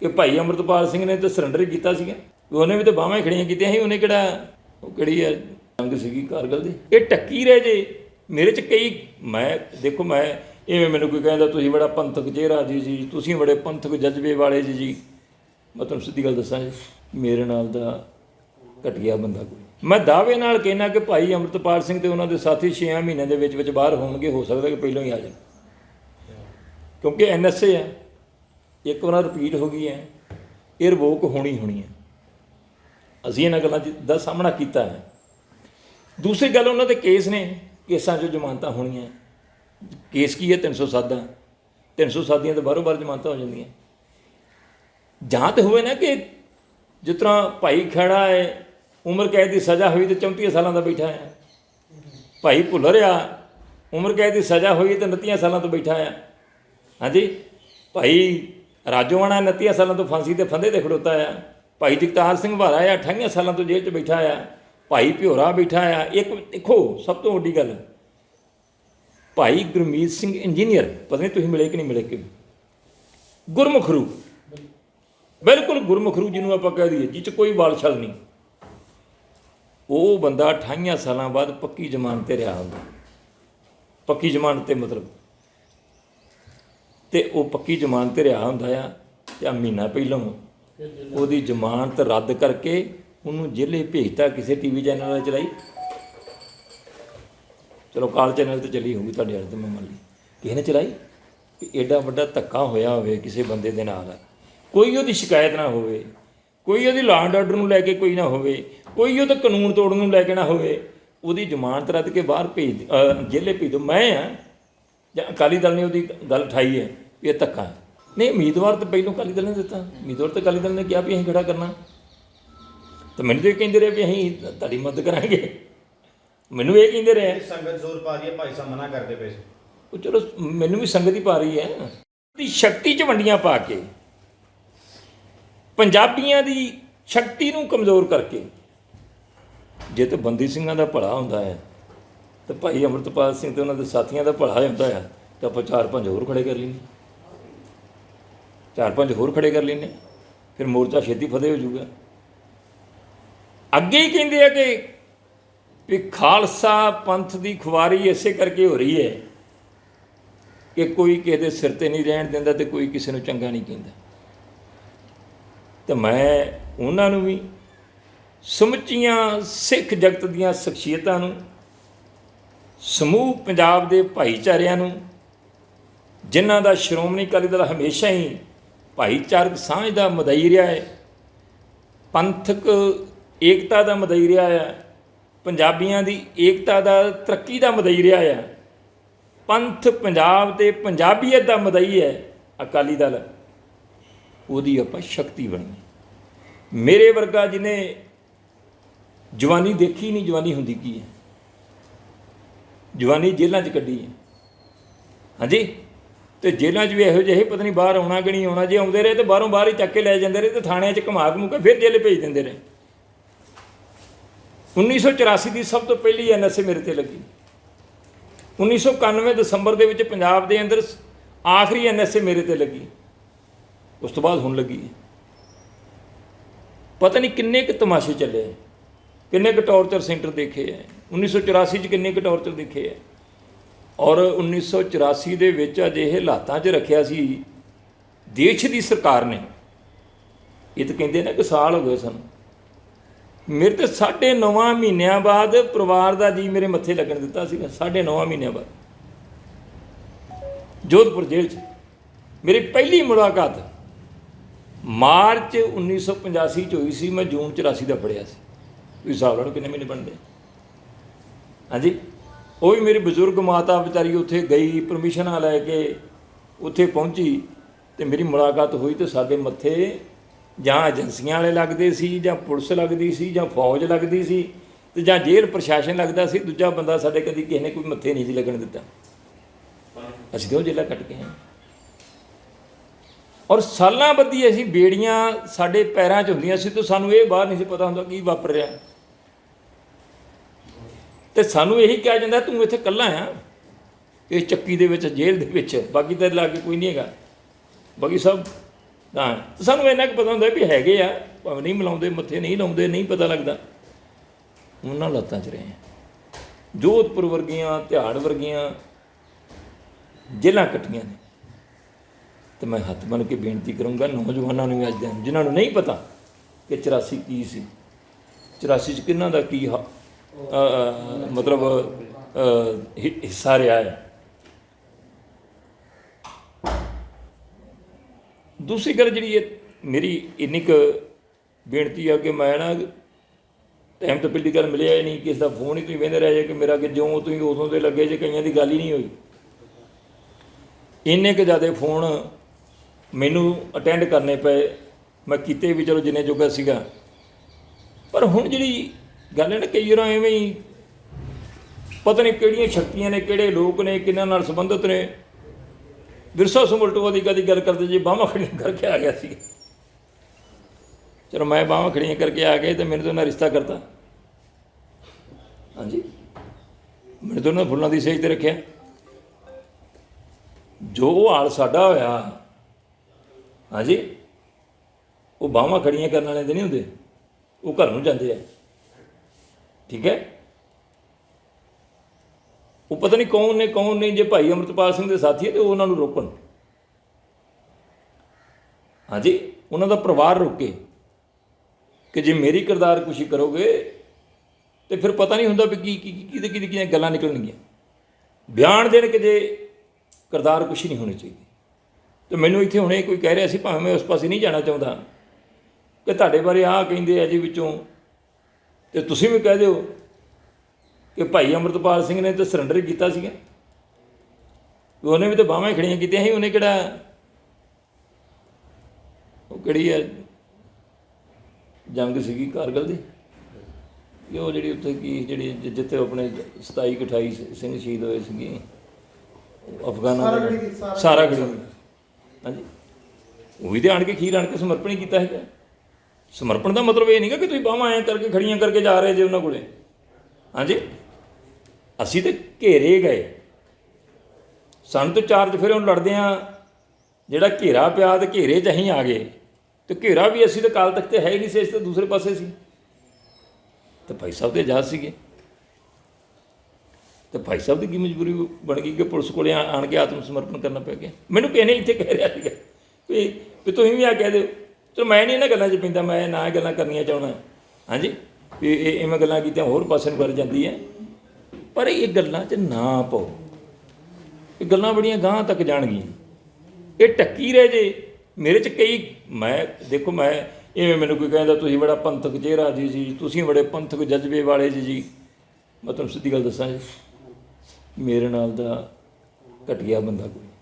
ਕਿ ਭਾਈ ਅਮਰਤਪਾਲ ਸਿੰਘ ਨੇ ਤਾਂ ਸਰੈਂਡਰ ਹੀ ਕੀਤਾ ਸੀਗਾ। ਉਹਨੇ ਵੀ ਤਾਂ ਬਾਹਾਂ ਖੜੀਆਂ ਕੀਤੀਆਂ ਸੀ, ਉਹਨੇ ਕਿਹੜਾ, ਉਹ ਕਿਹੜੀ ਹੈ ਜੰਗ ਸੀਗੀ ਕਾਰਗਲ ਦੀ। ਇਹ ਟੱਕੀ ਰਹਿ ਜੇ। ਮੇਰੇ ਚ ਕਈ, ਮੈਂ, ਦੇਖੋ ਮੈਂ ਇਵੇਂ ਮੈਨੂੰ ਕੋਈ ਕਹਿੰਦਾ, ਤੁਸੀਂ ਬੜਾ ਪੰਥਕ ਚਿਹਰਾ ਜੀ ਜੀ, ਤੁਸੀਂ ਬੜੇ ਪੰਥਕ ਜਜ਼ਬੇ ਵਾਲੇ ਜੀ ਜੀ। ਮੈਂ ਤੁਹਾਨੂੰ ਸਿੱਧੀ ਗੱਲ ਦੱਸਾਂ ਜੀ, ਮੇਰੇ ਨਾਲ ਦਾ ਘਟਿਆ ਬੰਦਾ ਕੋਈ ਮੈਂ ਦਾਅਵੇ ਨਾਲ ਕਹਿਣਾ ਕਿ ਭਾਈ ਅਮਰਤਪਾਲ ਸਿੰਘ ਤੇ ਉਹਨਾਂ ਦੇ ਸਾਥੀ 6 ਮਹੀਨਿਆਂ ਦੇ ਵਿੱਚ ਵਿੱਚ ਬਾਹਰ ਹੋਣਗੇ, ਹੋ ਸਕਦਾ ਕਿ ਪਹਿਲਾਂ ਹੀ ਆ ਜਾਣ। ਕਿਉਂਕਿ ਐਨਐਸਏ ਆ। ਇੱਕ ਵਾਰ ਰਿਪੀਟ ਹੋ ਗਈ ਹੈ, ਇਹ ਰਿਵੋਕ ਹੋਣੀ ਹੋਣੀ ਹੈ। ਅਸੀਂ ਇਹਨਾਂ ਗੱਲਾਂ ਚ- ਦਾ ਸਾਹਮਣਾ ਕੀਤਾ ਹੈ। ਦੂਸਰੀ ਗੱਲ ਉਹਨਾਂ ਦੇ ਕੇਸ ਨੇ, ਕੇਸਾਂ 'ਚ ਜ਼ਮਾਨਤਾਂ ਹੋਣੀਆਂ। ਕੇਸ ਕੀ ਹੈ? 307 ਦਾ। 307 ਦੀਆਂ ਤਾਂ ਬਾਰੋ ਬਾਰ ਜ਼ਮਾਨਤਾਂ ਹੋ ਜਾਂਦੀਆਂ। ਜਾਂ ਤੇ ਹੋਵੇ ਨਾ ਕਿ ਜਿਸ ਤਰ੍ਹਾਂ ਭਾਈ ਖੜਾ ਹੈ, ਉਮਰ ਕੈਦ ਦੀ ਸਜ਼ਾ ਹੋਈ ਤੇ 34 ਸਾਲਾਂ ਦਾ ਬੈਠਾ ਹੈ। ਭਾਈ ਭੁੱਲਰ ਆ, ਉਮਰ ਕੈਦ ਦੀ ਸਜ਼ਾ ਹੋਈ ਤੇ 29 ਸਾਲਾਂ ਤੋਂ ਬੈਠਾ ਆ ਹਾਂਜੀ? ਭਾਈ ਰਾਜੋਆਣਾ 29 ਸਾਲਾਂ ਤੋਂ ਫਾਂਸੀ ਦੇ ਫੰਦੇ ਤੇ ਖੜੋਤਾ ਆ। ਭਾਈ ਜਗਤਾਰ ਸਿੰਘ ਵਾਲਾ ਆ 28 ਸਾਲਾਂ ਤੋਂ ਜੇਲ੍ਹ 'ਚ ਬੈਠਾ ਆ। ਭਾਈ ਭਿਓਰਾ ਬੈਠਾ ਆ। ਇੱਕ ਦੇਖੋ, ਸਭ ਤੋਂ ਵੱਡੀ ਗੱਲ, ਭਾਈ ਗੁਰਮੀਤ ਸਿੰਘ ਇੰਜੀਨੀਅਰ, ਪਤਾ ਨਹੀਂ ਤੁਸੀਂ ਮਿਲੇ ਕਿ ਨਹੀਂ ਮਿਲੇ ਕਿ? ਗੁਰਮੁਖਰੂ ਬਿਲਕੁਲ ਗੁਰਮੁਖਰੂ ਜਿਹਨੂੰ ਆਪਾਂ ਕਹਿ ਦਈਏ ਜਿਹ 'ਚ ਕੋਈ ਵਾਲ ਛਲ ਨਹੀਂ। ਉਹ ਬੰਦਾ 28 ਸਾਲਾਂ ਬਾਅਦ ਪੱਕੀ ਜ਼ਮਾਨਤ ਤੇ ਰਿਹਾ ਹੁੰਦਾ। ਪੱਕੀ ਜ਼ਮਾਨਤ ਤੇ ਮਤਲਬ। ਤੇ ਉਹ ਪੱਕੀ ਜ਼ਮਾਨਤ ਤੇ ਰਿਹਾ ਹੁੰਦਾ ਆ ਜਾਂ ਮਹੀਨਾ ਪਹਿਲਾਂ ਉਹਦੀ ਜ਼ਮਾਨਤ ਰੱਦ ਕਰਕੇ ਉਹਨੂੰ ਜੇਲੇ ਭੇਜਤਾ, ਕਿਸੇ ਟੀਵੀ ਚੈਨਲ ਨਾਲ ਚਲਾਈ। ਚਲੋ ਕਾਲ ਚੈਨਲ ਤੇ ਚਲੀ ਹੋਊਗੀ ਤੁਹਾਡੇ ਵਾਲੇ ਤੇ, ਮੈਂ ਮੰਨ ਲਈ। ਕਿਸੇ ਨੇ ਚਲਾਈ? ਕਿ ਐਡਾ ਵੱਡਾ ਧੱਕਾ ਹੋਇਆ ਹੋਵੇ ਕਿਸੇ ਬੰਦੇ ਦੇ ਨਾਲ। ਕੋਈ ਉਹਦੀ ਸ਼ਿਕਾਇਤ ਨਾ ਹੋਵੇ। ਕੋਈ ਉਹਦੀ ਲਾਅ ਆਰਡਰ ਨੂੰ ਲੈ ਕੇ ਕੋਈ ਨਾ ਹੋਵੇ। ਕੋਈ ਉਹਦਾ ਕਾਨੂੰਨ ਤੋੜਨ ਨੂੰ ਲੈ ਕੇ ਨਾ ਹੋਵੇ। ਉਹਦੀ ਜ਼ਮਾਨਤ ਰੱਦ ਕੇ ਬਾਹਰ ਭੇਜ, ਅਹ ਜੇਲੇ ਭੇਜ ਦਿਓ। ਮੈਂ ਆ ਜਾਂ ਅਕਾਲੀ ਦਲ ਨੇ ਉਹਦੀ ਗੱਲ ਉਠਾਈ ਹੈ ਵੀ ਇਹ ਧੱਕਾ ਹੈ। ਨਹੀਂ ਉਮੀਦਵਾਰ ਤਾਂ ਪਹਿਲੋਂ ਅਕਾਲੀ ਦਲ ਨੇ ਦਿੱਤਾ। ਉਮੀਦਵਾਰ ਤਾਂ ਅਕਾਲੀ ਦਲ ਨੇ ਕਿਹਾ ਵੀ ਅਸੀਂ ਖੜਾ ਕਰਨਾ। ਤਾਂ ਮੈਨੂੰ ਤਾਂ ਇਹ ਕਹਿੰਦੇ ਰਹੇ ਵੀ ਅਸੀਂ ਤੁਹਾਡੀ ਮਦਦ ਕਰਾਂਗੇ। ਮੈਨੂੰ ਇਹ ਕਹਿੰਦੇ ਰਹੇ। ਸੰਗਤ ਜ਼ੋਰ ਪਾ ਰਹੀ ਹੈ ਭਾਈ ਸਾਹਿਬ ਮਨਾ ਕਰਦੇ ਪਏ ਉਹ ਚਲੋ ਮੈਨੂੰ ਵੀ ਸੰਗਤ ਹੀ ਪਾ ਰਹੀ ਹੈ। ਦੀ ਸ਼ਕਤੀ ਚ ਵੰਡੀਆਂ ਪਾ ਕੇ ਪੰਜਾਬੀਆਂ ਦੀ ਸ਼ਕਤੀ ਨੂੰ ਕਮਜ਼ੋਰ ਕਰਕੇ ਜੇ ਤੇ ਬੰਦੀ ਸਿੰਘਾਂ ਦਾ ਭਲਾ ਹੁੰਦਾ ਹੈ ਤੇ ਭਾਈ ਅਮਰਤਪਾਲ ਸਿੰਘ ਤੇ ਉਹਨਾਂ ਦੇ ਸਾਥੀਆਂ ਦਾ ਭਲਾ ਹੁੰਦਾ ਆ ਤਾਂ ਆਪਾਂ ਚਾਰ ਪੰਜ ਹੋਰ ਖੜੇ ਕਰ ਲੈਂਦੇ। ਚਾਰ ਪੰਜ ਹੋਰ ਖੜੇ ਕਰ ਲੈਂਦੇ। ਫਿਰ ਮੋਰਚਾ ਛੇਤੀ ਫਤਿਹ ਹੋ ਜਾਊਗਾ। ਅੱਗੇ ਹੀ ਕਹਿੰਦੇ ਆ ਕਿ ਵੀ ਖਾਲਸਾ ਪੰਥ ਦੀ ਖੁਆਰੀ ਇਸੇ ਕਰਕੇ ਹੋ ਰਹੀ ਹੈ ਕਿ ਕੋਈ ਕਿਸੇ ਦੇ ਸਿਰ ਤੇ ਨਹੀਂ ਰਹਿਣ ਦਿੰਦਾ ਤੇ ਕੋਈ ਕਿਸੇ ਨੂੰ ਚੰਗਾ ਨਹੀਂ ਕਹਿੰਦਾ। ਤੇ ਮੈਂ ਉਹਨਾਂ ਨੂੰ ਵੀ ਸਮੁੱਚੀਆਂ ਸਿੱਖ ਜਗਤ ਦੀਆਂ ਸ਼ਖਸੀਅਤਾਂ ਨੂੰ ਸਮੂਹ ਪੰਜਾਬ ਦੇ ਭਾਈਚਾਰਿਆਂ ਨੂੰ, ਜਿਨ੍ਹਾਂ ਦਾ ਸ਼੍ਰੋਮਣੀ ਅਕਾਲੀ ਦਲ ਹਮੇਸ਼ਾ ਹੀ ਭਾਈਚਾਰਕ ਸਾਂਝ ਦਾ ਮਦਈ ਰਿਹਾ ਹੈ, ਪੰਥਕ ਏਕਤਾ ਦਾ ਮਦਈ ਰਿਹਾ ਹੈ, ਪੰਜਾਬੀਆਂ ਦੀ ਏਕਤਾ ਦਾ ਤਰੱਕੀ ਦਾ ਮਦਈ ਰਿਹਾ ਹੈ, ਪੰਥ ਪੰਜਾਬ ਤੇ ਪੰਜਾਬੀਅਤ ਦਾ ਮਦਈ ਹੈ ਅਕਾਲੀ ਦਲ, ਉਹਦੀ ਆਪਾਂ ਸ਼ਕਤੀ ਬਣਨੀ ਮੇਰੇ ਵਰਗਾ ਜਿਹਨੇ ਜਵਾਨੀ ਦੇਖੀ ਨਹੀਂ, ਜਵਾਨੀ ਹੁੰਦੀ ਕੀ ਹੈ? ਜਵਾਨੀ ਜੇਲ੍ਹਾਂ 'ਚ ਕੱਢੀ ਹੈ। ਹਾਂਜੀ? ਤੇ ਜੇਲ੍ਹਾਂ 'ਚ ਵੀ ਇਹੋ ਜਿਹੇ ਪਤਾ ਨਹੀਂ ਬਾਹਰ ਆਉਣਾ ਕਿ ਨਹੀਂ ਆਉਣਾ ਜੇ ਆਉਂਦੇ ਰਹੇ ਤੇ ਬਾਹਰੋਂ ਬਾਹਰ ਹੀ ਚੱਕ ਕੇ ਲੈ ਜਾਂਦੇ ਰਹੇ ਤੇ ਥਾਣਿਆਂ 'ਚ ਘੁਮਾ ਘਮੂ ਕੇ ਫਿਰ ਜੇਲ੍ਹ ਭੇਜ ਦਿੰਦੇ ਰਹੇ। 1984 ਦੀ ਸਭ ਤੋਂ ਪਹਿਲੀ ਐਨਐਸਏ ਮੇਰੇ ਤੇ ਲੱਗੀ। 1991 ਦਸੰਬਰ ਦੇ ਵਿੱਚ ਪੰਜਾਬ ਦੇ ਅੰਦਰ ਸ- ਆਖਰੀ ਐਨਐਸਏ ਮੇਰੇ ਤੇ ਲੱਗੀ। ਉਸ ਤੋਂ ਬਾਅਦ ਹੁਣ ਲੱਗੀ ਪਤਾ ਨਹੀਂ ਕਿੰਨੇ ਕੁ ਤਮਾਸ਼ੇ ਚੱਲੇ ਹੈ, ਕਿੰਨੇ ਕੁ ਟੌਰਚਰ ਸੈਂਟਰ ਦੇਖੇ ਹੈ। 1984 ਚ ਕਿੰਨੇ ਕੁ ਟੌਰਚਰ ਦੇਖੇ ਹੈ ਔਰ 1984 ਦੇ ਵਿੱਚ ਅਜਿਹੇ ਹਾਲਾਤਾਂ 'ਚ ਰੱਖਿਆ ਸੀ ਦੇਸ਼ ਦੀ ਸਰਕਾਰ ਨੇ। ਇਹ ਤਾਂ ਕਹਿੰਦੇ ਨੇ ਕਿ ਸਾਲ ਹੋ ਗਏ ਸਾਨੂੰ। ਮੇਰੇ ਤੇ ਸਾਢੇ ਨੌਵਾਂ ਮਹੀਨਿਆਂ ਬਾਅਦ ਪਰਿਵਾਰ ਦਾ ਜੀ ਮੇਰੇ ਮੱਥੇ ਲੱਗਣ ਦਿੱਤਾ ਸੀਗਾ, ਸਾਢੇ ਨੌਵਾਂ ਮਹੀਨਿਆਂ ਬਾਅਦ। ਜੋਧਪੁਰ ਜੇਲ੍ਹ 'ਚ। ਮੇਰੀ ਪਹਿਲੀ ਮੁਲਾਕਾਤ ਮਾਰਚ 1985 ਚ ਹੋਈ ਸੀ, ਮੈਂ ਜੂਨ 84 ਦਾ ਫੜਿਆ ਸੀ। ਤੁਸੀਂ ਹਿਸਾਬ ਲਾ ਕਿੰਨੇ ਮਹੀਨੇ ਬਣਦੇ ਹਾਂਜੀ? ਉਹ ਵੀ ਮੇਰੀ ਬਜ਼ੁਰਗ ਮਾਤਾ ਵਿਚਾਰੀ ਉੱਥੇ ਗਈ ਪਰਮਿਸ਼ਨਾਂ ਲੈ ਕੇ ਉੱਥੇ ਪਹੁੰਚੀ ਤੇ ਮੇਰੀ ਮੁਲਾਕਾਤ ਹੋਈ ਤੇ ਸਾਡੇ ਮੱਥੇ ਜਾਂ ਏਜੰਸੀਆਂ ਵਾਲੇ ਲੱਗਦੇ ਸੀ, ਜਾਂ ਪੁਲਿਸ ਲੱਗਦੀ ਸੀ, ਜਾਂ ਫੌਜ ਲੱਗਦੀ ਸੀ ਤੇ ਜਾਂ ਜੇਲ੍ਹ ਪ੍ਰਸ਼ਾਸਨ ਲੱਗਦਾ ਸੀ, ਦੂਜਾ ਬੰਦਾ ਸਾਡੇ ਕਦੀ ਕਿਸੇ ਨੇ ਕੋਈ ਮੱਥੇ ਨਹੀਂ ਸੀ ਲੱਗਣ ਦਿੱਤਾ। ਅਸੀਂ ਤੇ ਉਹ ਜੇਲ੍ਹਾਂ ਕੱਟ ਕੇ ਆਏ? ਔਰ ਸਾਲਾਂ ਬੱਧੀ ਅਸੀਂ ਬੇੜੀਆਂ ਸਾਡੇ ਪੈਰਾਂ 'ਚ ਹੁੰਦੀਆਂ ਸੀ ਤੇ ਸਾਨੂੰ ਇਹ ਬਾਹਰ ਨਹੀਂ ਸੀ ਪਤਾ ਹੁੰਦਾ ਕੀ ਵਾਪਰ ਰਿਹਾ। ਤੇ ਸਾਨੂੰ ਇਹੀ ਕਿਹਾ ਜਾਂਦਾ ਤੂੰ ਇੱਥੇ ਇਕੱਲਾ ਆ। ਇਹ ਚੱਕੀ ਦੇ ਵਿੱਚ, ਜੇਲ੍ਹ ਦੇ ਵਿੱਚ ਬਾਕੀ ਤੇਰੇ ਲਾਗੇ ਕੋਈ ਨਹੀਂ ਹੈਗਾ। ਬਾਕੀ ਸਭ ਤਾਂ ਸਾਨੂੰ ਇੰਨਾ ਕੁ ਪਤਾ ਹੁੰਦਾ ਵੀ ਹੈਗੇ ਆ, ਭਾਵੇਂ ਨਹੀਂ ਮਿਲਾਉਂਦੇ, ਮੱਥੇ ਨਹੀਂ ਲਾਉਂਦੇ, ਨਹੀਂ ਪਤਾ ਲੱਗਦਾ। ਉਹਨਾਂ ਲੱਤਾਂ 'ਚ ਰਹੇ ਆ। ਜੋਧਪੁਰ ਵਰਗੀਆਂ ਧਿਆੜ ਵਰਗੀਆਂ ਜੇਲਾਂ ਕੱਟੀਆਂ ਨੇ। ਤੇ ਮੈਂ ਹੱਥ ਬਨ ਕੇ ਬੇਨਤੀ ਕਰੂੰਗਾ, ਨੌਜਵਾਨਾਂ ਨੂੰ ਵੀ ਅੱਜ ਦੇ ਜਿਨ੍ਹਾਂ ਨੂੰ ਨਹੀਂ ਪਤਾ ਕਿ 84 ਕੀ ਸੀ 84 ਚ ਕਿੰਨਾ ਦਾ ਕੀ ਹ- ਮਤਲਬ ਅ, ਹਿੱਸਾ ਰਿਹਾ ਹੈ। ਦੂਸਰੀ ਗੱਲ ਜਿਹੜੀ ਹੈ ਮੇਰੀ ਇੰਨੀ ਕੁ ਬੇਨਤੀ ਆ ਕਿ ਮੈਂ ਨਾ ਟਾਈਮ ਤੋਂ ਪਹਿਲੀ ਗੱਲ ਮਿਲਿਆ ਹੀ ਨਹੀਂ ਕਿਸੇ ਦਾ ਫੋਨ ਹੀ ਤੁਸੀਂ ਵੇਂਦੇ ਰਹਿ ਜੇ ਕਿ ਮੇਰਾ ਕਿ ਜਿਉਂ ਤੁਸੀਂ ਉਦੋਂ ਦੇ ਲੱਗੇ ਜੇ ਕਈਆਂ ਦੀ ਗੱਲ ਹੀ ਨਹੀਂ ਹੋਈ। ਇੰਨੇ ਕੁ ਜ਼ਿਆਦਾ ਫੋਨ ਮੈਨੂੰ ਅਟੈਂਡ ਕਰਨੇ ਪਏ। ਮੈਂ ਕੀਤੇ ਵੀ ਚਲੋ ਜਿੰਨੇ ਜੋਗਾ ਸੀਗਾ। ਪਰ ਹੁਣ ਜਿਹੜੀ ਗੱਲ ਹੈ ਨਾ ਕਈ ਵਾਰ ਐਵੇਂ ਹੀ, ਪਤਾ ਨਹੀਂ ਕਿਹੜੀਆਂ ਸ਼ਕਤੀਆਂ ਨੇ, ਕਿਹੜੇ ਲੋਕ ਨੇ, ਕਿਹਨਾਂ ਨਾਲ ਸੰਬੰਧਿਤ ਨੇ। ਵਿਰਸਾ ਸਮੁਲਟਵਾ ਦੀ ਕਦੀ ਗੱਲ ਕਰਦੇ ਜੀ ਬਾਹਾਂ ਖੜੀਆਂ ਕਰਕੇ ਆ ਗਿਆ ਸੀ। ਚਲੋ ਮੈਂ ਬਾਹਾਂ ਖੜੀਆਂ ਕਰਕੇ ਆ ਗਏ ਤੇ ਮੈਨੂੰ ਤਾਂ ਉਹਨਾਂ ਰਿਸ਼ਤਾ ਕਰਤਾ। ਹਾਂਜੀ? ਮੈਨੂੰ ਤਾਂ ਉਹਨਾਂ ਫੁੱਲਾਂ ਦੀ ਸੇਜ ਤੇ ਰੱਖਿਆ। ਜੋ ਹਾਲ ਸਾਡਾ ਹੋਇਆ, ਹਾਂਜੀ, ਉਹ ਬਾਹਾਂ ਖੜੀਆਂ ਕਰਨ ਵਾਲੇ ਦੇ ਨਹੀਂ ਹੁੰਦੇ। ਉਹ ਘਰ ਨੂੰ ਜਾਂਦੇ ਆ। ਠੀਕ ਹੈ? ਉਹ ਪਤਾ ਨਹੀਂ ਕੌਣ ਨੇ, ਕੌਣ ਨਹੀਂ, ਜੇ ਭਾਈ ਅਮਰਤਪਾਲ ਸਿੰਘ ਦੇ ਸਾਥੀ ਹੈ ਤੇ ਉਹਨਾਂ ਨੂੰ ਰੋਕਣ। ਹਾਂਜੀ, ਉਹਨਾਂ ਦਾ ਪਰਿਵਾਰ ਰੋਕੇ ਕਿ ਜੇ ਮੇਰੀ ਕਿਰਦਾਰ ਕੁਸ਼ੀ ਕਰੋਗੇ ਤੇ ਫਿਰ ਪਤਾ ਨਹੀਂ ਹੁੰਦਾ ਵੀ ਕੀ ਕੀ, ਕਿਹਦੇ ਕਿਹਦੇ, ਕਿਹਦੀਆਂ ਗੱਲਾਂ ਨਿਕਲਣਗੀਆਂ। ਬਿਆਨ ਦੇਣ ਕਿ ਜੇ ਕਿਰਦਾਰ ਕੁਸ਼ੀ ਨਹੀਂ ਹੋਣੀ ਚਾਹੀਦੀ। ਤੇ ਮੈਨੂੰ ਇੱਥੇ ਹੁਣੇ ਕੋਈ ਕਹਿ ਰਿਹਾ ਸੀ, ਭਾਵੇਂ ਮੈਂ ਉਸ ਪਾਸੇ ਨਹੀਂ ਜਾਣਾ ਚਾਹੁੰਦਾ, ਕਿ ਤੁਹਾਡੇ ਬਾਰੇ ਆਹ ਕਹਿੰਦੇ ਆ ਜੀ ਵਿੱਚੋਂ ਤੇ ਤੁਸੀਂ ਵੀ ਕਹਿ ਦਿਓ ਕਿ ਭਾਈ ਅਮਰਤਪਾਲ ਸਿੰਘ ਨੇ ਤਾਂ ਸਰੈਂਡਰ ਕੀਤਾ ਸੀਗਾ। ਉਹਨੇ ਵੀ ਤਾਂ ਬਾਹਾਂ ਖੜੀਆਂ ਕੀਤੀਆਂ ਸੀ ਉਹਨੇ ਕਿਹੜਾ ਉਹ ਕਿਹੜੀ ਹੈ ਜੰਗ ਸੀਗੀ ਕਾਰਗਲ ਦੀ? ਇਹ ਉਹ ਜਿਹੜੀ ਉੱਥੇ ਕੀ ਜਿਹੜੀ ਜਿੱਥੇ ਆਪਣੇ 27 ਕਿ 28 ਸਿੰਘ ਸ਼ਹੀਦ ਹੋਏ ਸੀਗੇ। ਅਫਗਾਨਾਂ ਦੇ ਸਾਰਾ ਗੜੀ। ਹਾਂਜੀ। ਉਹ ਵੀ ਤੇ ਆਣ ਕੇ ਖੀਰ ਆਣ ਕੇ ਸਮਰਪਣ ਹੀ ਕੀਤਾ ਹੈਗਾ। ਸਮਰਪਣ ਦਾ ਮਤਲਬ ਇਹ ਨਹੀਂਗਾ ਕਿ ਤੁਸੀਂ ਬਾਹਾਂ ਐਂ ਕਰਕੇ ਖੜੀਆਂ ਕਰਕੇ ਜਾ ਰਹੇ ਜੇ ਉਹਨਾਂ ਕੋਲੇ। ਹਾਂਜੀ? ਅਸੀਂ ਤੇ ਘੇਰੇ ਗਏ। ਸਾਨੂੰ ਤੇ ਚਾਰਜ ਫਿਰ ਹੁਣ ਲੜਦੇ ਆ, ਜਿਹੜਾ ਘੇਰਾ ਪਿਆ ਤੇ ਘੇਰੇ 'ਚ ਅਸੀਂ ਆ ਗਏ। ਤੇ ਘੇਰਾ ਵੀ ਅਸੀਂ ਤਾਂ ਕਾਲ ਤੱਕ ਤੇ ਹੈ ਹੀ ਨਹੀਂ ਸੀ ਇਸ ਤੇ ਦੂਸਰੇ ਪਾਸੇ ਸੀ। ਤੇ ਭਾਈ ਸਾਹਿਬ ਤੇ ਆਜ਼ਾਦ ਸੀਗੇ। ਤੇ ਭਾਈ ਸਾਹਿਬ ਦੀ ਕੀ ਮਜਬੂਰੀ ਬਣ ਗਈ ਕਿ ਪੁਲਿਸ ਕੋਲੇ ਆ- ਆਣ ਕੇ ਆਤਮ ਸਮਰਪਣ ਕਰਨਾ ਪੈ ਗਿਆ? ਮੈਨੂੰ ਕਿਸੇ ਨੇ ਇੱਥੇ ਕਹਿ ਰਿਹਾ ਸੀਗਾ ਵੀ ਵੀ ਤੁਸੀਂ ਵੀ ਆ ਕਹਿ ਦਿਓ। ਚਲੋ ਮੈਂ ਨਹੀਂ ਇਹਨਾਂ ਗੱਲਾਂ 'ਚ ਪੈਂਦਾ, ਮੈਂ ਨਾ ਇਹ ਗੱਲਾਂ ਕਰਨੀਆਂ ਚਾਹੁੰਦਾ। ਹਾਂਜੀ? ਵੀ ਇਹ, ਇਵੇਂ ਗੱਲਾਂ ਕੀਤੀਆਂ ਹੋਰ ਪਾਸੇ ਨੂੰ ਕਰ ਜਾਂਦੀ ਹੈ। ਪਰ ਇਹ ਗੱਲਾਂ 'ਚ ਨਾ ਪਾਓ। ਇਹ ਗੱਲਾਂ ਬੜੀਆਂ ਗਾਂਹ ਤੱਕ ਜਾਣਗੀਆਂ। ਇਹ ਟੱਕੀ ਰਹਿ ਜੇ। ਮੇਰੇ 'ਚ ਕਈ, ਮੈਂ, ਦੇਖੋ ਮੈਂ, ਇਵੇਂ ਮੈਨੂੰ ਕੋਈ ਕਹਿੰਦਾ, ਤੁਸੀਂ ਬੜਾ ਪੰਥਕ ਚਿਹਰਾ ਜੀ ਜੀ, ਤੁਸੀਂ ਬੜੇ ਪੰਥਕ ਜਜ਼ਬੇ ਵਾਲੇ ਜੀ ਜੀ। ਮੈਂ ਤੁਹਾਨੂੰ ਸਿੱਧੀ ਗੱਲ ਦੱਸਾਂ ਜੀ, ਮੇਰੇ ਨਾਲ ਦਾ ਘਟੀਆ ਬੰਦਾ ਕੋਈ।